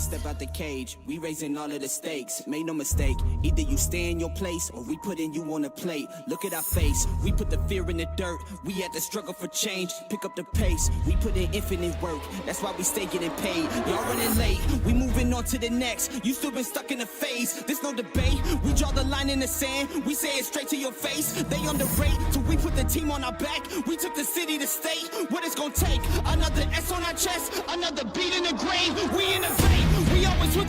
step out the cage, we raising all of the stakes. Make no mistake, either you stay in your place or we putting you on a plate. Look at our face, we put the fear in the dirt. We had to struggle for change, pick up the pace. We put in infinite work, that's why we stay getting paid. Y'all running late, we moving on to the next. You still been stuck in a phase, there's no debate. We draw the line in the sand, we say it straight to your face. They underrate, so we put the team on our back. We took the city to state, what it's gonna take. Another S on our chest, another beat in the grave. We innovate,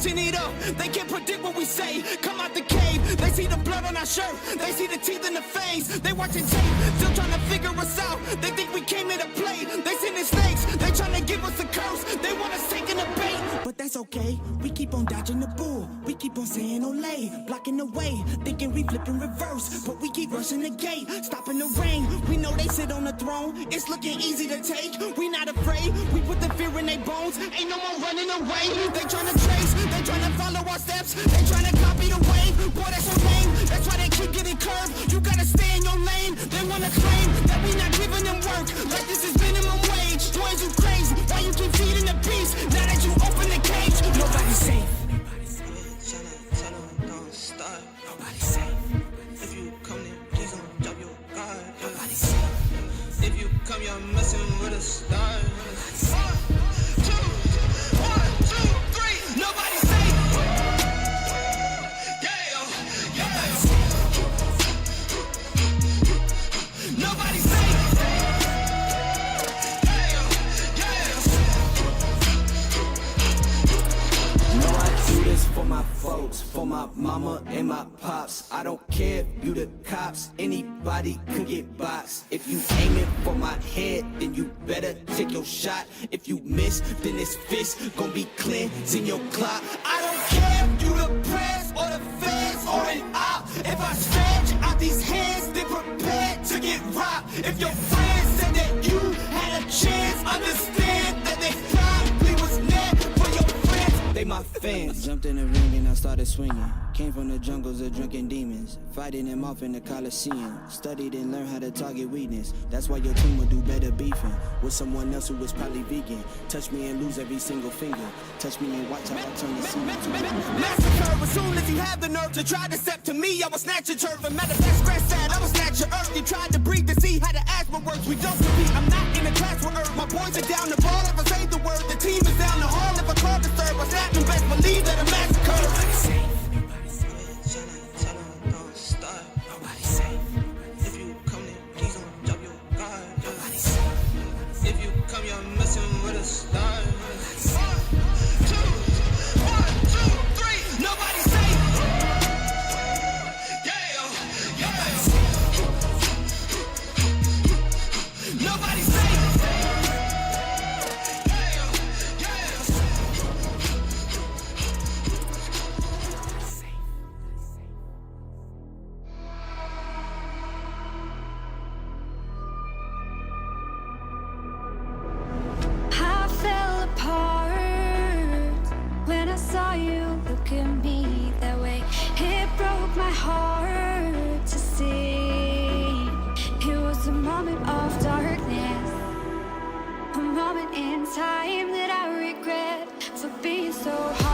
switching it up. They can't predict what we say. Come out the cave, they see the blood on our shirt, they see the teeth in the face. They watching tape, still trying to figure us out. They think we came here to play. They sending snakes, they trying to give us a curse. They want us taking the bait, that's okay. We keep on dodging the bull, we keep on saying Olay, blocking the way, thinking we flipping reverse, but we keep rushing the gate, stopping the rain. We know they sit on the throne, it's looking easy to take. We not afraid, we put the fear in their bones. Ain't no more running away. They tryna trace, they tryna follow our steps, they tryna copy the wave. Boy, that's so lame. That's why they keep getting curved. You gotta stay in your lane. They wanna claim that we not giving them work, like this is minimum wage. Crazy? You my pops. I don't care if you the cops, anybody could get boxed. If you aim it for my head, then you better take your shot. If you miss, then this fist gon' be cleansing your clock. I don't care if you the press or the feds or an op. If I stretch out these hands, then prepare to get robbed. If your friends said that you had a chance, understand that they probably was never for your friends. They my fans. Jumped in the ring and I started swinging. Came from the jungles of drunken demons. Fighting them off in the Coliseum. Studied and learned how to target weakness. That's why your team will do better beefing. With someone else who was probably vegan. Touch me and lose every single finger. Touch me and watch how I turn the scene. Massacre as soon as he had the nerve to try to step to me, I was snatch your turf and matter of fact, scratch that, I was snatch your earth. You tried to breathe to see how the asthma works. We don't compete. I'm not in a class with earth. My boys are down the ball if I say the word. The team is down the hall if I call the third. What's happening? Best believe that a massacre. understand. Being so heartless.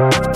Thank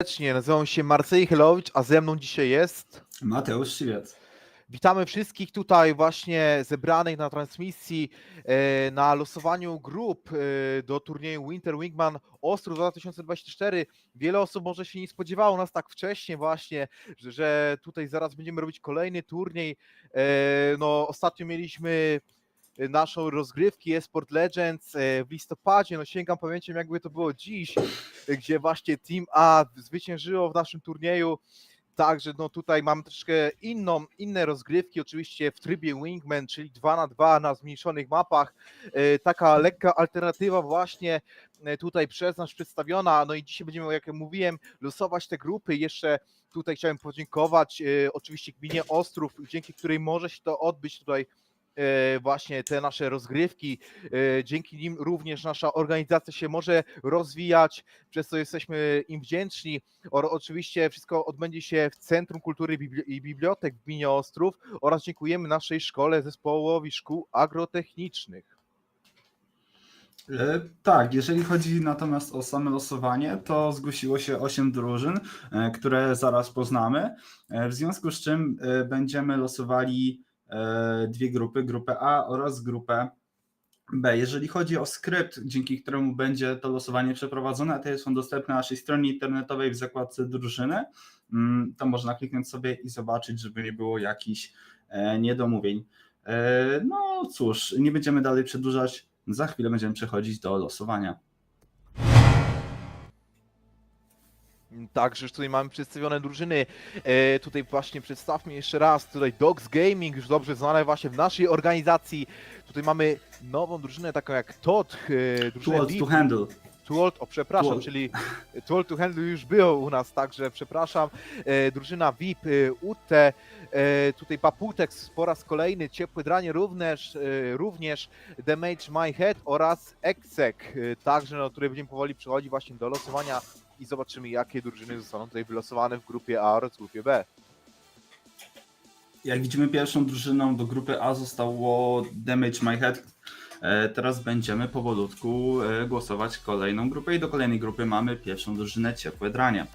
Serdecznie, nazywam się Marcej Chelowicz, a ze mną dzisiaj jest. Mateusz Siwiec. Witamy wszystkich tutaj właśnie zebranych na transmisji e, na losowaniu grup e, do turnieju Winter Wingman Ostrów 2024. Wiele osób może się nie spodziewało nas tak wcześnie właśnie, że, tutaj zaraz będziemy robić kolejny turniej. E, no ostatnio mieliśmy naszą rozgrywki Esport Legends e, w listopadzie, no sięgam pamięcią jakby to było dziś, e, gdzie właśnie Team A zwyciężyło w naszym turnieju. Także no tutaj mamy troszkę inną, inne rozgrywki, oczywiście w trybie Wingman, czyli 2 na 2 na zmniejszonych mapach. Taka lekka alternatywa właśnie tutaj przez nas przedstawiona. No i dzisiaj będziemy, jak mówiłem, losować te grupy. Jeszcze tutaj chciałem podziękować oczywiście gminie Ostrów, dzięki której może się to odbyć tutaj właśnie te nasze rozgrywki. E, Dzięki nim również nasza organizacja się może rozwijać, przez co jesteśmy im wdzięczni. Oczywiście wszystko odbędzie się w Centrum Kultury i Bibliotek w gminie Ostrów oraz dziękujemy naszej szkole zespołowi szkół agrotechnicznych. E, Tak, jeżeli chodzi natomiast o same losowanie, to zgłosiło się 8 drużyn, e, które zaraz poznamy, e, w związku z czym e, będziemy losowali e, dwie grupy, grupę A oraz grupę B. Jeżeli chodzi o skrypt, dzięki któremu będzie to losowanie przeprowadzone, to jest on dostępny na naszej stronie internetowej w zakładce drużyny. Mm, Tam można kliknąć sobie i zobaczyć, żeby nie było jakichś e, niedomówień. E, No cóż, nie będziemy dalej przedłużać. Za chwilę będziemy przechodzić do losowania. Także już tutaj mamy przedstawione drużyny. E, tutaj właśnie przedstawmy jeszcze raz, tutaj Dogs Gaming, już dobrze znane właśnie w naszej organizacji. Tutaj mamy nową drużynę taką jak Todd, e, drużynę Tools VIP. to handle. Too old, o przepraszam, Too- czyli Too old to handle już było u nas, także przepraszam. E, drużyna VIP, e, UT, e, tutaj Paputex po raz kolejny, Ciepłe Dranie również, e, również Damage My Head oraz Exec, e, także no, które będziemy powoli przechodzić właśnie do losowania i zobaczymy jakie drużyny zostaną tutaj wylosowane w grupie A oraz grupie B. Jak widzimy, pierwszą drużyną do grupy A zostało Damage My Head. E, Teraz będziemy powolutku e, głosować kolejną grupę i do kolejnej grupy mamy pierwszą drużynę Ciepłe Dranie.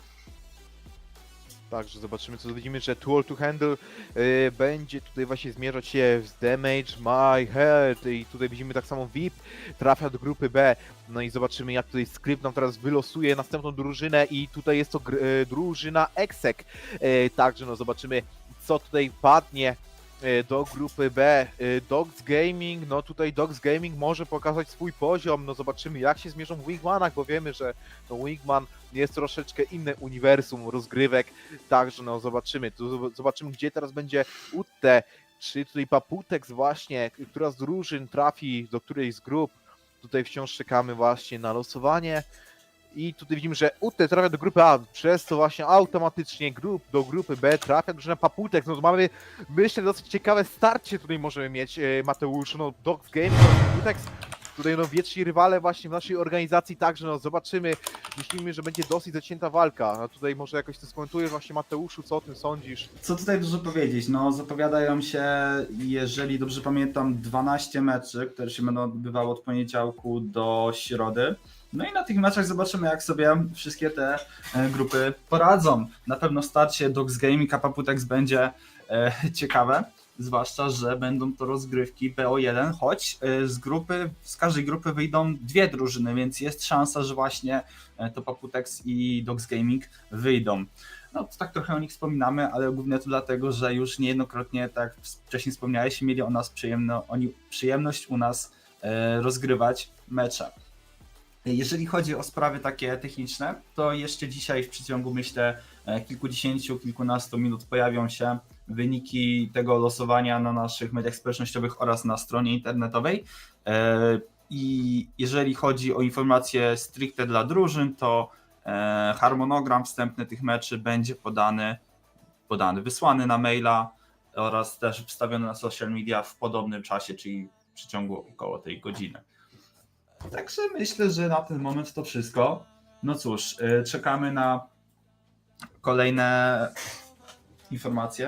Także zobaczymy co widzimy, że Tool to Handle y, będzie tutaj właśnie zmierzać się z Damage My Head i tutaj widzimy tak samo VIP trafia do grupy B. No i zobaczymy jak tutaj skrypt nam teraz wylosuje następną drużynę i tutaj jest to y, drużyna Exec. Y, także no zobaczymy co tutaj padnie do grupy B. Y, Dogs Gaming, no tutaj Dogs Gaming może pokazać swój poziom, no zobaczymy jak się zmierzą w Wingmanach, bo wiemy, że no Wingman jest troszeczkę inne uniwersum rozgrywek, Także no zobaczymy, zobaczymy gdzie teraz będzie Utte, czy tutaj Paputex właśnie, która z drużyn trafi do której z grup. Tutaj wciąż czekamy właśnie na losowanie. I tutaj widzimy, że Utte trafia do grupy A, przez to właśnie automatycznie grup, do grupy B trafia drużyna Paputex. No to mamy, myślę, dosyć ciekawe starcie tutaj możemy mieć, e, Mateusz, no Dogs Game, no, Paputex, tutaj no wieczni rywale właśnie w naszej organizacji, także no zobaczymy, myślimy, że będzie dosyć zacięta walka. A tutaj może jakoś to skomentujesz właśnie Mateuszu, co o tym sądzisz? Co tutaj dużo powiedzieć? No, zapowiadają się, jeżeli dobrze pamiętam, 12 meczy, które się będą odbywały od poniedziałku do środy. No i na tych meczach zobaczymy, jak sobie wszystkie te e, grupy poradzą. Na pewno starcie Dogs Gaming a Paputex będzie e, ciekawe. zwłaszcza, że będą to rozgrywki BO1, choć e, z grupy, z każdej grupy wyjdą dwie drużyny, więc jest szansa, że właśnie to Paputex i Dogs Gaming wyjdą. No tak trochę o nich wspominamy, ale głównie to dlatego, że już niejednokrotnie, tak wcześniej wspomniałeś, mieli o nas przyjemno, oni przyjemność u nas rozgrywać mecze. Jeżeli chodzi o sprawy takie techniczne, to jeszcze dzisiaj w przeciągu myślę e, kilkudziesięciu, kilkunastu minut pojawią się wyniki tego losowania na naszych mediach społecznościowych oraz na stronie internetowej. E, I jeżeli chodzi o informacje stricte dla drużyn, to e, harmonogram wstępny tych meczy będzie podany, podany, wysłany na maila oraz też wstawiony na social media w podobnym czasie, czyli w przeciągu około tej godziny. Także myślę, że na ten moment to wszystko. No cóż, y, czekamy na kolejne informacje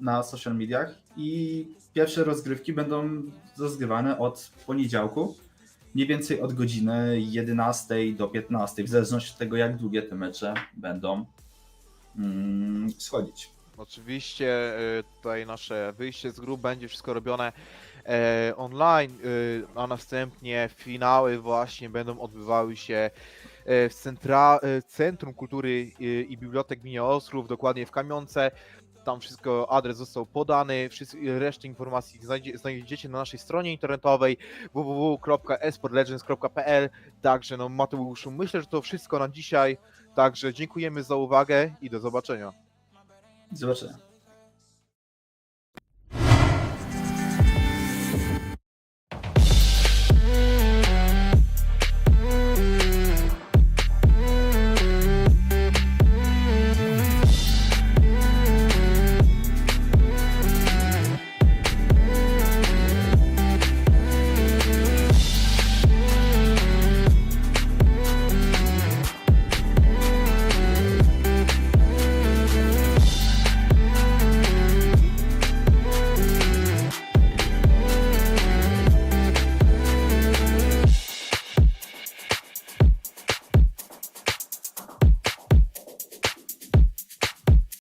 na social mediach i pierwsze rozgrywki będą rozgrywane od poniedziałku, mniej więcej od godziny 11 do 15, w zależności od tego, jak długie te mecze będą mm, schodzić. Oczywiście e, tutaj nasze wyjście z grup będzie wszystko robione e, online, e, a następnie finały właśnie będą odbywały się e, w centra, Centrum Kultury i Bibliotek Gminy Ostrów, dokładnie w Kamionce. Tam wszystko, adres został podany, wszyscy, resztę informacji znajdzie, znajdziecie na naszej stronie internetowej www.esportlegends.pl Także no Mateuszu, myślę, że to wszystko na dzisiaj, także dziękujemy za uwagę i do zobaczenia. Do zobaczenia.